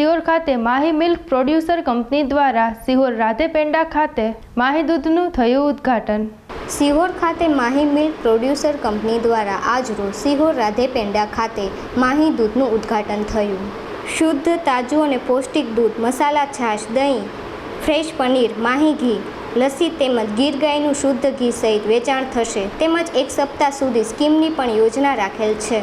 સિહોર ખાતે Mahi milk producer company દ્વારા સિહોર રાધે પેંડા ખાતે માહી દૂધનું થયું ઉદ્ઘાટન. સિહોર ખાતે માહી મિલ્ક પ્રોડ્યુસર કંપની દ્વારા આજરોજ સિહોર રાધે પેંડા ખાતે માહી દૂધનું ઉદ્ઘાટન થયું. શુદ્ધ, તાજું અને પૌષ્ટિક દૂધ, મસાલા, છાશ, દહીં, ફ્રેશ પનીર, માહી ઘી, લસ્સી તેમજ ગીર ગાયનું શુદ્ધ ઘી સહિત વેચાણ થશે. તેમજ એક સપ્તાહ સુધી સ્કીમની પણ યોજના રાખેલ છે.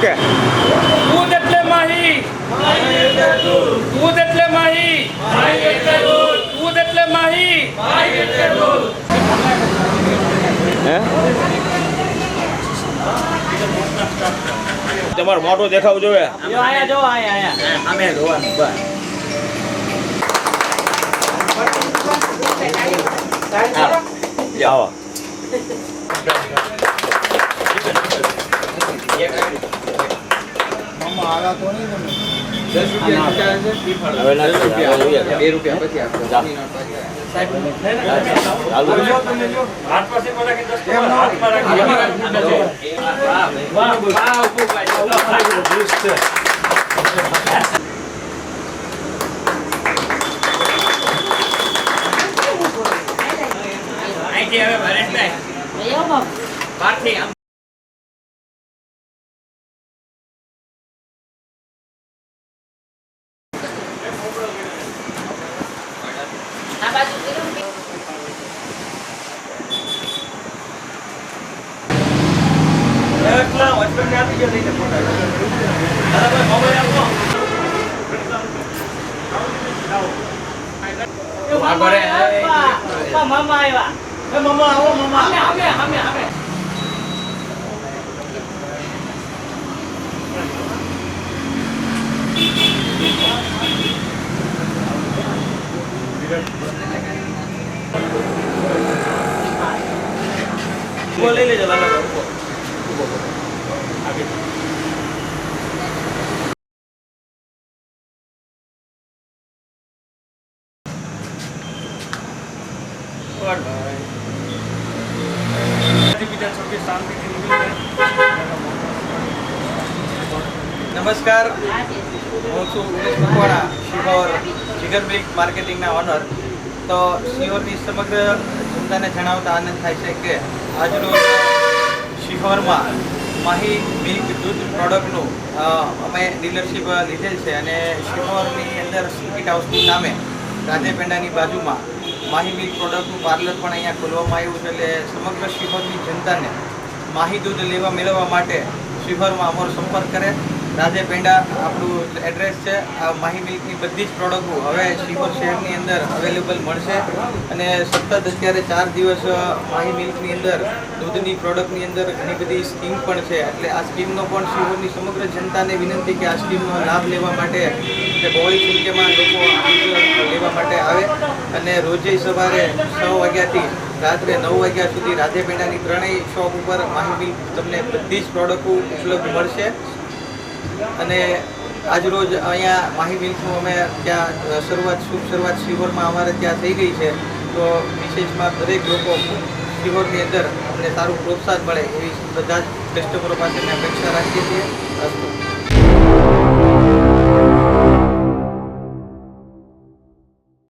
ઓકે. દૂધ એટલે માહી. દૂધ એટલે માહી. દૂધ એટલે માહી. હે? તમારો મોટો દેખાવ જોવે અમે જોવાનું બસ. આવો. હવે ના બે રૂપિયા ચાલુ હાથ પાસે બધા કે દસ ટકા હાથમાં રાખી વાહ વાહ ઉભું ભાઈ અહીંથી હવે ભરેશભાઈ બહારથી મામા આવ્યા. મામા આવો મામા. અમે અમે અમે અમે લેજો લાલા નમસ્કાર. હું છું ઉમેશ મકવાણા શિહોર જીગર મિલ્ક માર્કેટિંગના ઓનર તો શિહોરની સમગ્ર જનતાને જણાવતા આનંદ થાય છે કે આજરોજ શિહોરમાં માહી મિલ્ક દૂધ પ્રોડક્ટનું અમે ડીલરશીપ લીધેલ છે અને શિહોરની અંદર સિકિટ હાઉસની સામે રાધેપેંડાની બાજુમાં માહી મિલ્ક પ્રોડક્ટનું પાર્લર પણ અહીંયા ખોલવામાં આવ્યું છે એટલે સમગ્ર શિહોરની જનતાને માહી દૂધ લેવા, મેળવવા માટે શિહોરમાં અમારો સંપર્ક કરે. રાધે પેંડા આપણું એડ્રેસ છે. આ માહી મિલ્કની બધી જ પ્રોડક્ટો હવે શિહોર શહેરની અંદર અવેલેબલ મળશે. અને સતત અત્યારે ચાર દિવસ માહી મિલ્કની અંદર, દૂધની પ્રોડક્ટની અંદર ઘણી બધી સ્કીમ પણ છે. એટલે આ સ્કીમનો પણ શિહોરની સમગ્ર જનતાને વિનંતી કે આ સ્કીમનો લાભ લેવા માટે, કે બહોળી સંખ્યામાં લોકો લેવા માટે આવે. અને રોજે સવારે છ વાગ્યાથી રાત્રે નવ વાગ્યા સુધી રાધે પેંડાની ત્રણેય શોપ ઉપર માહી મિલ્ક તમને બધી જ પ્રોડક્ટો ઉપલબ્ધ મળશે. અને આજરોજ અહીંયા માહી મિલ્કનું અમે ત્યાં શરૂઆત, શુભ શરૂઆત શિહોરમાં અમારે ત્યાં થઈ ગઈ છે. તો વિશેષમાં દરેક લોકો શિહોરની અંદર અમને સારું પ્રોત્સાહન મળે એવી બધા જ કસ્ટમરો પાસે અમે અપેક્ષા રાખીએ છીએ. અસ્તુ